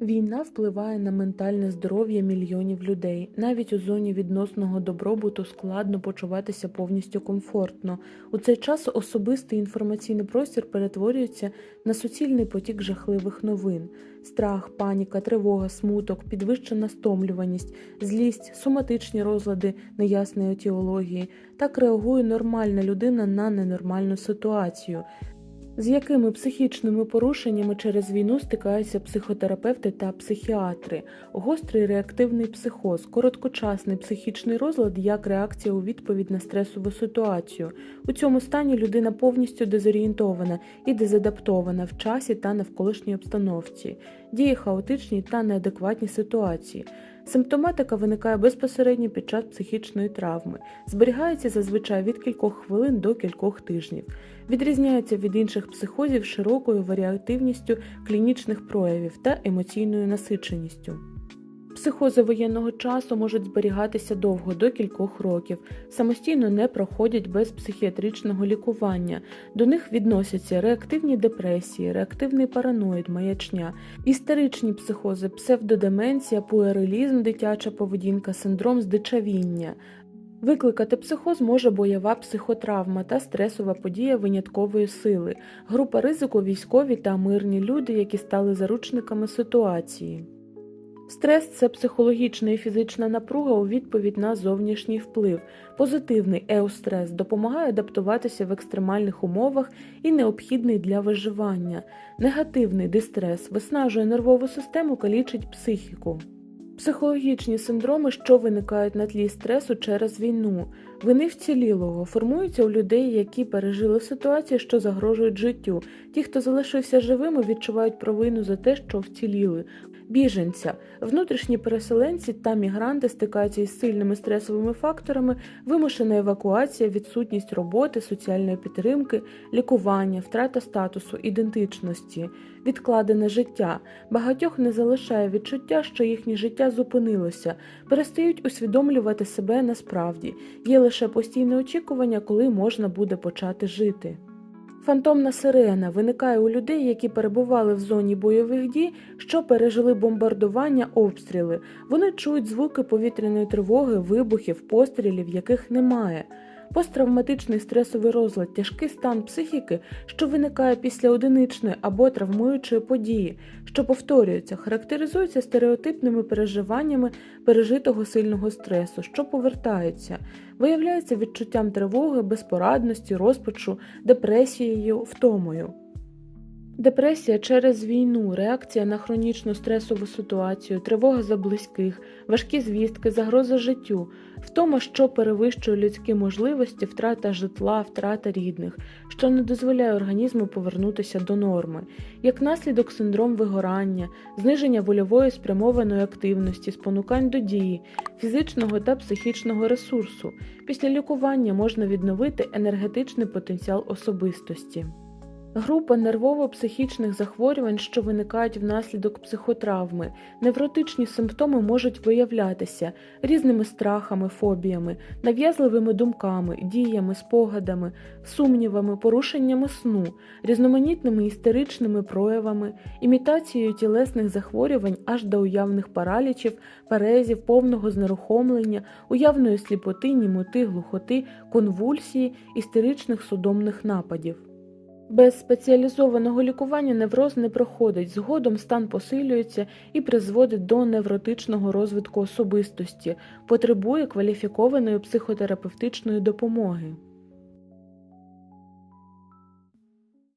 Війна впливає на ментальне здоров'я мільйонів людей. Навіть у зоні відносного добробуту складно почуватися повністю комфортно. У цей час особистий інформаційний простір перетворюється на суцільний потік жахливих новин. Страх, паніка, тривога, смуток, підвищена стомлюваність, злість, соматичні розлади неясної етіології. Так реагує нормальна людина на ненормальну ситуацію. З якими психічними порушеннями через війну стикаються психотерапевти та психіатри, гострий реактивний психоз, короткочасний психічний розлад як реакція у відповідь на стресову ситуацію. У цьому стані людина повністю дезорієнтована і дезадаптована в часі та навколишній обстановці, діє хаотичні та неадекватні ситуації. Симптоматика виникає безпосередньо під час психічної травми, зберігається зазвичай від кількох хвилин до кількох тижнів, відрізняється від інших психозів широкою варіативністю клінічних проявів та емоційною насиченістю. Психози воєнного часу можуть зберігатися довго до кількох років, самостійно не проходять без психіатричного лікування. До них відносяться реактивні депресії, реактивний параноїд, маячня, істеричні психози, псевдодеменція, пуерилізм, дитяча поведінка, синдром здичавіння. Викликати психоз може бойова психотравма та стресова подія виняткової сили, група ризику військові та мирні люди, які стали заручниками ситуації. Стрес це психологічна і фізична напруга у відповідь на зовнішній вплив. Позитивний еустрес допомагає адаптуватися в екстремальних умовах і необхідний для виживання. Негативний дистрес виснажує нервову систему, калічить психіку. Психологічні синдроми, що виникають на тлі стресу через війну, вини вцілілого формуються у людей, які пережили ситуації, що загрожують життю. Ті, хто залишився живими, відчувають провину за те, що вціліли. Біженця, внутрішні переселенці та мігранти стикаються із сильними стресовими факторами, вимушена евакуація, відсутність роботи, соціальної підтримки, лікування, втрата статусу, ідентичності, відкладене життя. Багатьох не залишає відчуття, що їхнє життя зупинилося, перестають усвідомлювати себе насправді. Є лише постійне очікування, коли можна буде почати жити. Фантомна сирена виникає у людей, які перебували в зоні бойових дій, що пережили бомбардування, обстріли. Вони чують звуки повітряної тривоги, вибухів, пострілів, яких немає. Посттравматичний стресовий розлад тяжкий стан психіки, що виникає після одиничної або травмуючої події, що повторюється, характеризується стереотипними переживаннями пережитого сильного стресу, що повертаються, виявляється відчуттям тривоги, безпорадності, розпачу, депресією, втомою. Депресія через війну, реакція на хронічну стресову ситуацію, тривога за близьких, важкі звістки, загроза життю, втома, що перевищує людські можливості, втрата житла, втрата рідних, що не дозволяє організму повернутися до норми, як наслідок синдром вигорання, зниження вольової спрямованої активності, спонукань до дії, фізичного та психічного ресурсу. Після лікування можна відновити енергетичний потенціал особистості. Група нервово-психічних захворювань, що виникають внаслідок психотравми, невротичні симптоми можуть виявлятися різними страхами, фобіями, нав'язливими думками, діями, спогадами, сумнівами, порушеннями сну, різноманітними істеричними проявами, імітацією тілесних захворювань аж до уявних паралічів, парезів, повного знерухомлення, уявної сліпоти, німоти, глухоти, конвульсії, істеричних судомних нападів. Без спеціалізованого лікування невроз не проходить, згодом стан посилюється і призводить до невротичного розвитку особистості, потребує кваліфікованої психотерапевтичної допомоги.